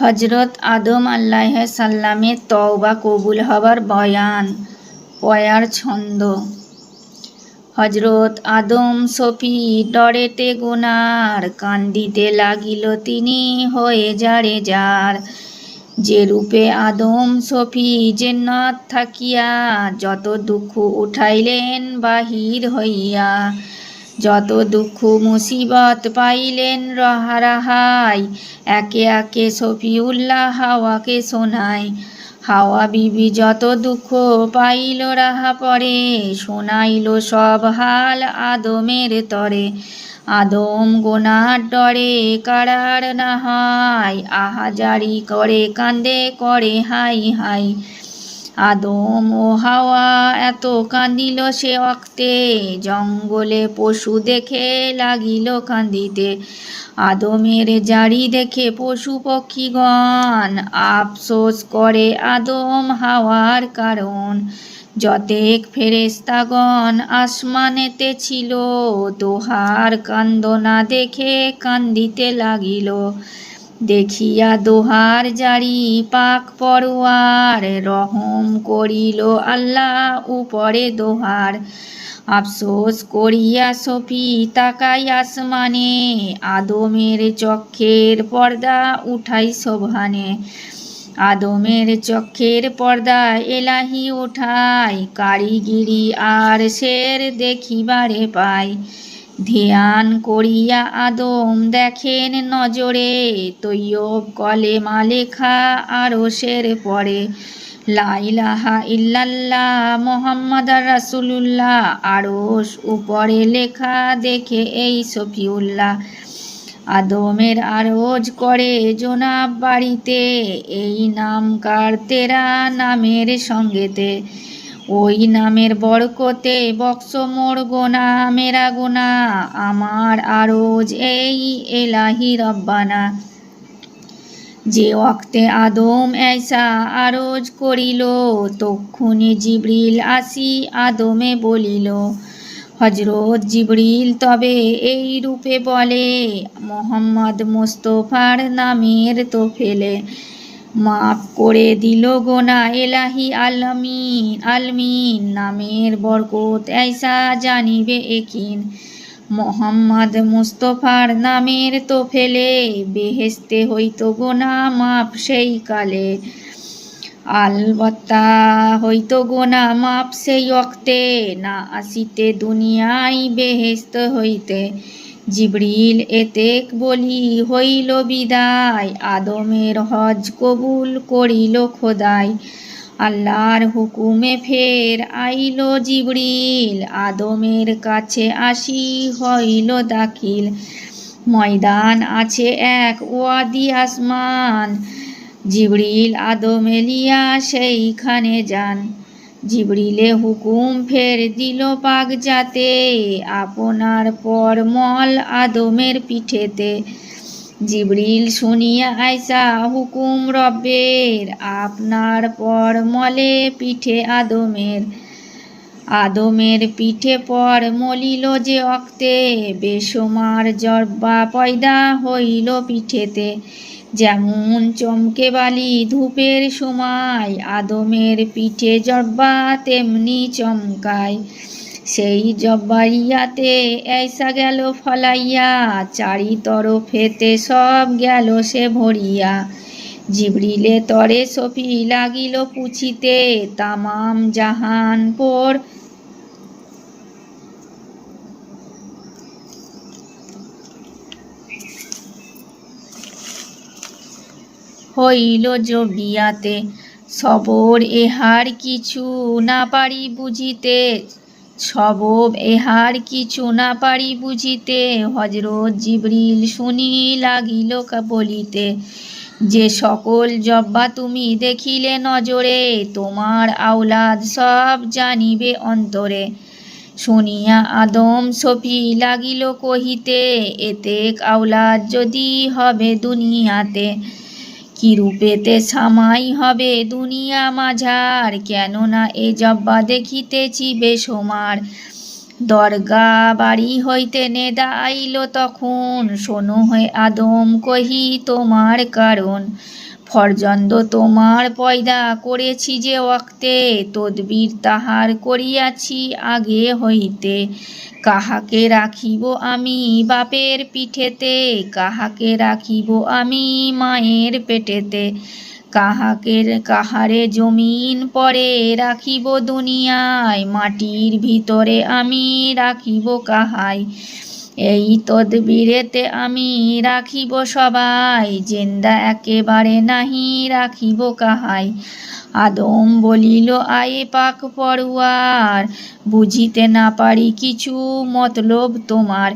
হজরত আদম আল্লাহ সাল্লামের তওবা কবুল হবার বয়ান, পয়ার ছন্দ। হজরত আদম সফি ডরেতে গুনার, কান্দিতে লাগিল তিনি হয়ে যারে যার। যে রূপে আদম সফি জেন্নত থাকিয়া, যত দুঃখ উঠাইলেন বাহির হইয়া যত দুঃখ মুসিবত পাইলেন রহারাহাই, একে একে সফিউল্লাহ হাওয়াকে শোনায়। হাওয়া বিবি যত দুঃখ পাইল রাহা পরে, শোনাইল সব হাল আদমের তরে। আদম গোনার ডরে কারার না হয় আহাজারি করে কান্দে করে হাই হাই। আদম ও হাওয়া এত কান্দিল সে অক্তে। জঙ্গলে পশু দেখে লাগিল কান্দিতে। আদমের জারি দেখে পশু পক্ষীগণ আফসোস করে আদম হাওয়ার কারণ। যতেক ফেরেস্তাগণ আসমানেতে ছিল, দোহার কান্দনা দেখে কান্দিতে লাগিল। দেখিয়া দোহার জারি পাক পরোয়ার, রহম করিল আল্লাহ উপরে দোহার। আফসোস করিয়া সফি তাকাই আসমানে, আদমের চক্ষের পর্দা উঠাই শোভানে। আদমের চক্ষের পর্দা এলাহি উঠাই কারিগিরি আর শের দেখিবারে পাই। ধ্যান করিয়া আদম দেখেন নজরে, তৈয়ব কলে মালেখা আরও শের পরে লাইলাহা ইল্লাল্লাহ মোহাম্মদ রাসুলুল্লাহ আরস উপরে লেখা দেখে এই সফিউল্লাহ আদমের আরজ করে জোনাব বাড়িতে, এই নাম কার তেরা নামের সঙ্গেতে। ওই নামের বরকতে বক্স মোর গোনা, মেরা গোনা, আমার আরজ এই এলাহি রব্বানা। যে অক্তে আদম এসা আরজ করিল, তক্ষুনি জিব্রিল আসি আদমে বলিল হজরত জিবরিল তবে এই রূপে বলে, মোহাম্মদ মোস্তফার নামের তো ফেলে মাফ করে দিল গোনা এলাহি আলমিন আলমিন নামের বরকত এসা জানিবে একিন। মোহাম্মদ মুস্তফার নামের তো ফেলে বেহেস্তে হইতো গোনা মাপ সেই কালে। আলবত্তা হইতো গোনা মাপ সেই অক্তে, না আসিতে দুনিয়ায় বেহেস্ত হইতে। জিবরিল এতেক বলি হইল বিদায়, আদমের হজ কবুল করিল খোদাই। আল্লাহর হুকুমে ফের আইল জিবরিল, আদমের কাছে আসি হইল দাখিল। ময়দান আছে এক ওয়াদি আসমান, জিবরিল আদম এলিয়া সেইখানে যান। জিবরিলে হুকুম ফের দিল পাক যাতে আপনার পর মল আদমের পিঠেতে। জিবরিল শুনিয়া আয়সা হুকুম রব্বের, আপনার পর মলে পিঠে আদমের। আদমের পিঠে পর মলিল যে অক্তে বেসমার জর্বা পয়দা হইল পিঠেতে। যেমন চমকে বালি ধূপের সময় আদমের পিঠে জব্বা তেমনি চমকায় সেই জব্বাইয়াতে ऐसा গেল ফলাইয়া চারি তরফেতে সব গেল সে ভরিয়া। জিবরিলে তরে সফি লাগিল পুছিতে, তামাম জাহান পোর হইল জবিয়াতে সবর এহার কিছু না পারি বুঝিতে। সবব এহার কিছু না পারি বুঝিতে। হজরত জিবরিল শুনি লাগিল বলিতে, যে সকল জব্বা তুমি দেখিলে নজরে, তোমার আওলাদ সব জানিবে অন্তরে। শুনিয়া আদম সফি লাগিল কহিতে, এতেক আওলাদ যদি হবে দুনিয়াতে কি রূপেতে সামাই হবে দুনিয়া মাঝার? কেননা এ জব্বা দেখিতেছি বেসমার দরগা বাড়ি হইতে নেদা আইল তখন। শোনো হয়ে আদম কহি তোমার কারণ। ফরজন্দ তোমার পয়দা করেছি যে ওক্তে তদবির তাহার করিয়াছি আগে হইতে। কাহাকে রাখিব আমি বাপের পিঠেতে, কাহাকে রাখিব আমি মায়ের পেটেতে। কাহাকে, কাহারে জমিন পরে রাখিব দুনিয়ায়, মাটির ভিতরে আমি রাখিব কাহাই। এই তদবিরেতে আমি রাখিব সবাই, জেন্দা একেবারে নাহি রাখিব কাহাই। আদম বলিল, আয়ে পাক পড়ুয়ার বুঝিতে না পারি কিছু মতলব তোমার।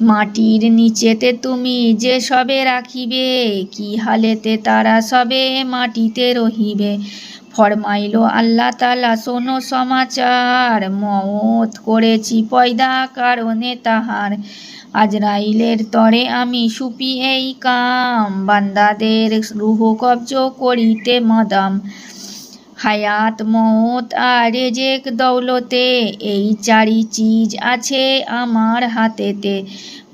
মাটির নিচেতে তুমি যে সবে রাখিবে, কি হালেতে তারা সবে মাটিতে রহিবে? ফরমাইল আল্লাহ তালা শোনো সমাচার। মত করেছি পয়দা কারণে তাহার। আজরাইলের তরে আমি সুপি এই কাম। বান্দাদের রুহ কবজ করিতে মদাম। হায়াত মত আর রেজেক দৌলতে এই চারি চিজ আছে আমার হাতেতে।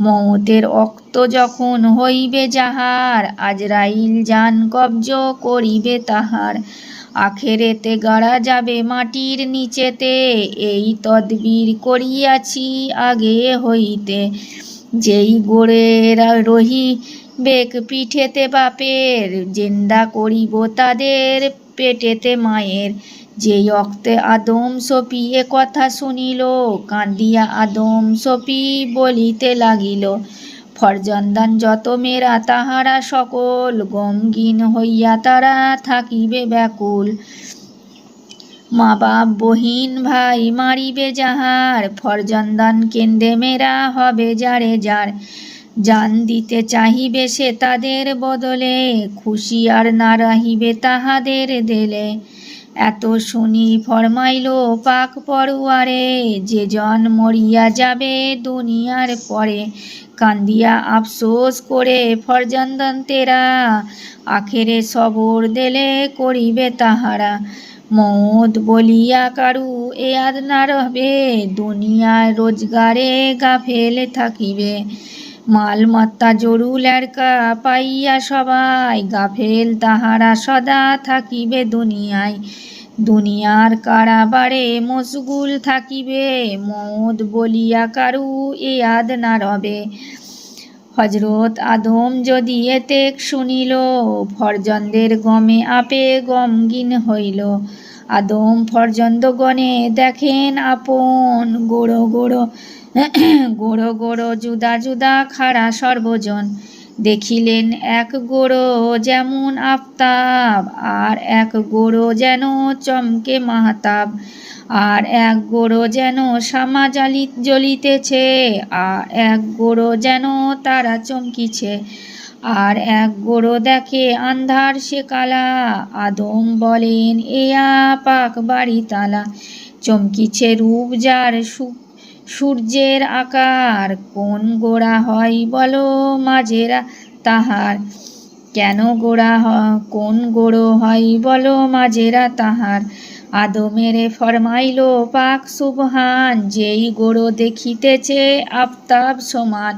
মৌতের অক্ত যখন হইবে যাহার আজরাইল যান কবজ করিবে তাহার। আখেরেতে গাড়া যাবে মাটির নিচেতে। এই তদবির করিয়াছি আগে হইতে। যেই গোড়ের রহি বেক পিঠেতে বাপের, জেন্দা করিব তাদের পেটেতে মায়ের। যেই অক্তে আদম সপি এ কথা শুনিল, কান্দিয়া আদম সপি বলিতে লাগিল ফরজন্দান যত মেরা তাহারা সকল গমগিন হইয়া তারা থাকিবে ব্যাকুল। মা বাপ বহিন ভাই মারিবে যাহার, ফরজন্দান কেন্দ্রে মেরা হবে যারে যার। জান দিতে চাহিবে সে তাদের বদলে, খুশি আর না রাহিবে তাহাদের দেলে। এত শুনি ফরমাইল পাক পড়ুয়ারে, যে জন মরিয়া যাবে দুনিয়ার পরে। কান্দিয়া আফসোস করে, ফরজন্দন তেরা, আখেরে সবর দেলে করিবে তাহারা। মদ বলিয়া কারু এ আদ না রহবে দুনিয়ায় রোজগারে গাফেল থাকিবে। মালমাত্তা জরু ল্যাড়কা পাইয়া সবাই, গাফেল তাহারা সদা থাকিবে দুনিয়ায়। দুনিয়ার কারাবারে মশগুল থাকিবে মদ বলিয়া কারু আদ না রবে। হজরত আদম যদি এতেক শুনিল, ফরজন্দের গমে আপে গমগিন হইল। আদম ফরজন্দগণে দেখেন আপন গোড়ো গোড়ো গোড়ো গোড়ো জুদা জুদা খাড়া সর্বজন। দেখিলেন এক গোড়ো যেমন আফতাব, আর এক গোড়ো যেন চমকে মাহতাব, আর এক গোড়ো যেন সামা জ্বালি জ্বলিতেছে, আর এক গোড়ো যেন তারা চমকিছে, আর এক গোড়ো দেখে আন্ধার সে কালা, আদম বলেন, এয়া পাক বাড়ি তালা চমকিছে রূপ যার সূর্যের আকার কোন গোড়া হয় বলো মাঝেরা তাহার। কেন গোড়া কোন গোড়ো হয় বলো মাঝেরা তাহার। আদমেরে ফরমাইল পাক সুবহান, যেই গোড়ো দেখিতেছে আফতাব সমান।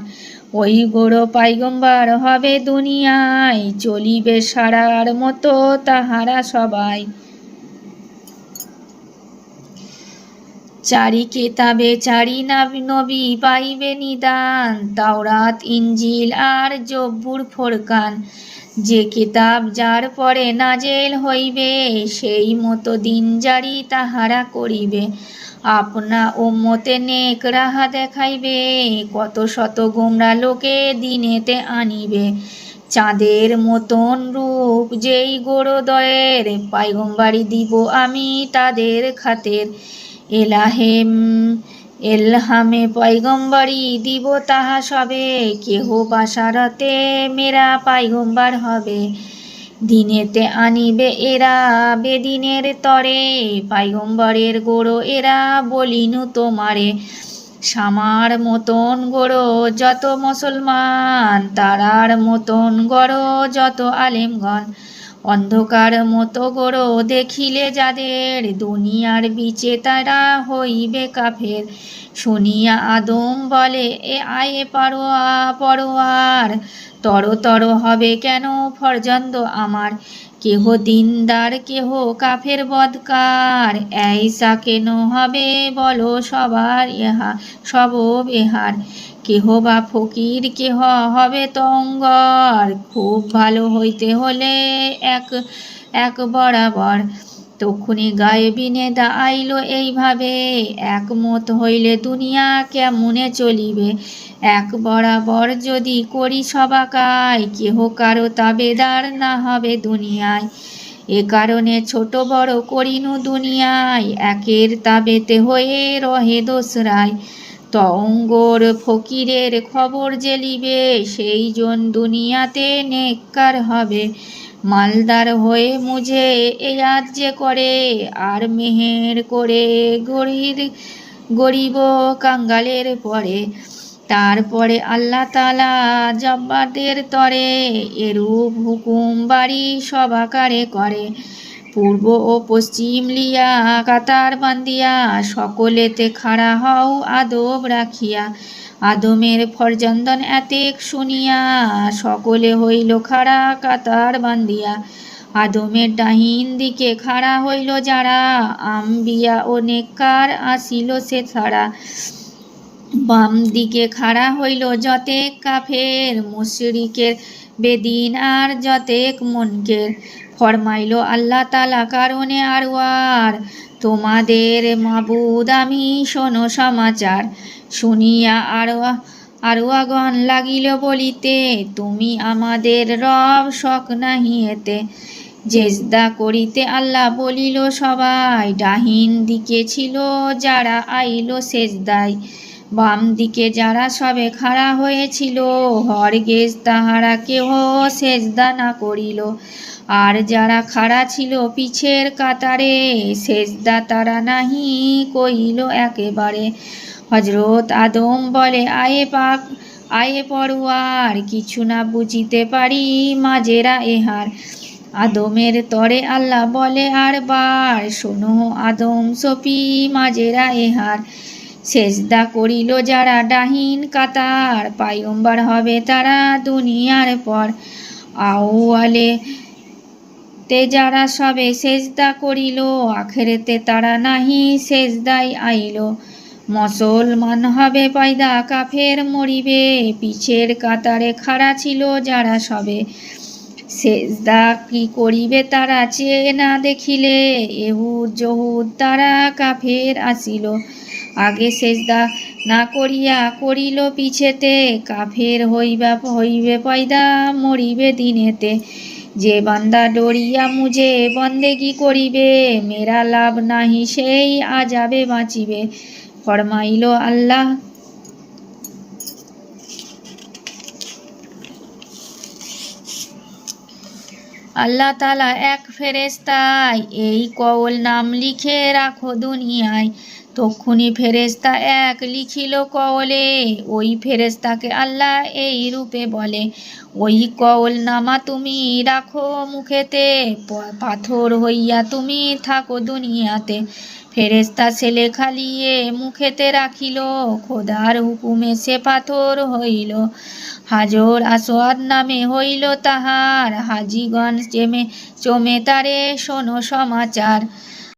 ওই গোড়ো পাইগম্বার হবে দুনিয়ায়, চলিবে সারার মতো তাহারা সবাই। চারি কেতাবে চারি নবী পাইবে নিদান। তাওরাত ইঞ্জিল আর জব্বুর ফোরকান। যে কিতাব যার পরে নাজেল হইবে, সেই মতো দিন জারি তাহারা করিবে। আপনা মতে নেক রাহা দেখাইবে, কত শত গোমরা লোকে দিনেতে আনিবে। চাঁদের মতন রূপ যেই গোড়োদয়ের পাইগম্বাড়ি দিব আমি তাদের খাতের। এলাহেম, এলহামে পয়গম্বরী দিব তাহা সবে। কেহ বাসারতে মেরা পাইগম্বার হবে। দিনেতে আনিবে এরা বেদিনের তরে। পাইগম্বরের গোড়ো এরা বলিনু তোমারে। সামার মতন গোড়ো যত মুসলমান, তারার মতন গড়ো যত আলেমগণ। অন্ধকার মতো গড়ো দেখিলে যাদের, দুনিয়ার বিচে তারা হইবে কাফের। শুনিয়া আদম বলে, এ আয়ে পারোয়া, পরোয়ার তর তর হবে কেন ফরজন্দ আমার? কেহ দিনদার, কেহ কাফের বদকার এইসা কেন হবে বলো সবার ইহা সব এহার কেহ বা ফকির, কেহ হবে তঙ্গর। খুব ভালো হইতে হলে এক এক বরাবর। তক্ষুনি গায়েবিনে দা আইল এইভাবে, একমত হইলে দুনিয়া কেমনে চলিবে? এক বরাবর যদি করি সবাকায়, কেহ কারও তাবেদার না হবে দুনিয়ায়। এ কারণে ছোট বড় করিনু দুনিয়ায়, একের তাবেতে হয়ে রহে দোসরায়। তঙ্গর ফকিরের খবর জেলিবে, সেই জন দুনিয়াতে নেককার হবে। মালদার হয়ে মুঝে এ আজ যে করে, আর মেহের করে গরির গরিব কাঙ্গালের পরে। তারপরে আল্লাহ তালা জব্বারদের তরে, এরূপ হুকুম বাড়ি সবাকারে করে। পূর্ব ও পশ্চিম লিয়া, কাতার বান্দিয়া, সকলেতে খাড়া হও আদব রাখিয়া। আদমের ফরজন্দন এতেক শুনিয়া, সকলে হইল খাড়া কাতার বান্দিয়া। আদমের ডাহিন দিকে খাড়া হইল যারা, আম্বিয়া ও নেককার আসিল সে ছাড়া। বাম দিকে খাড়া হইল যতেক কাফের, মুশরিকের বেদিন আর যতেক মনকের। ফরমাইল আল্লাহ তালা কারণে আরওয়ার তোমাদের মাবুদ আমি, শোনো সমাচার। শুনিয়া আরওয়া আরওয়াগণ লাগিল বলিতে, তুমি আমাদের রব, শখ নাহি এতে। জেজদা করিতে আল্লাহ বলিল সবাই, ডাহিন দিকে ছিল যারা আইল সেজদায়। বাম দিকে যারা সবে খাড়া হয়েছিল, হরগেজ তাহারা কেহ সেজদা না করিল। আর যারা খাড়া ছিল পিছের কাতারে, সেজদা তারা নাহি কইল একেবারে। হজরত আদম বলে, আয়ে পাক, আয়ে পড়ুয়ার কিছু না বুঝিতে পারি মাজেরা এহার। আদমের তরে আল্লাহ বলে, আর বার, শোনো আদম সপি মাজেরা এহার। সেজদা করিল, যারা ডাহিন কাতার পায়ম্বার হবে তারা দুনিয়ার পর। আউয়ালে তে যারা সবে সেজদা করিল, আখেরেতে তারা নাহি সেজদাই আইল। মুসলমান হবে পায়দা কাফের মরিবে, পিছের কাতারে খাড়া ছিল যারা সবে। সেজদা কি করিবে তারা চেয়ে না দেখিলে, এহুদ জহুদ তারা কাফের আসিল। আগে সেজদা না করিয়া করিল পিছেতে, কাফের হইবা হইবে পয়দা মরিবে দিনেতে। যে বান্দা ডরিয়া মুজে বন্দেগি করিবে? মেরা লাভ নাহি, সেই আজাবে বাঁচিবে। ফরমাইল আল্লাহ। আল্লাহ তালা এক ফেরেস্তায় এই কওল নাম লিখে রাখো দুনিয়ায়। তক্ষুনি ফেরেস্তা এক লিখিল কওলে, ওই ফেরেস্তাকে আল্লাহ এই রূপে বলে, ওই কওল নামা তুমি রাখো মুখেতে পাথর হইয়া তুমি থাকো দুনিয়াতে। ফেরেস্তা ছেলে খালিয়ে মুখেতে রাখিল, খোদার হুকুমে সে পাথর হইল। হাজর আসোয়াদ নামে হইল তাহার হাজিগঞ্জ চেমে চমে তারে শোনো সমাচার।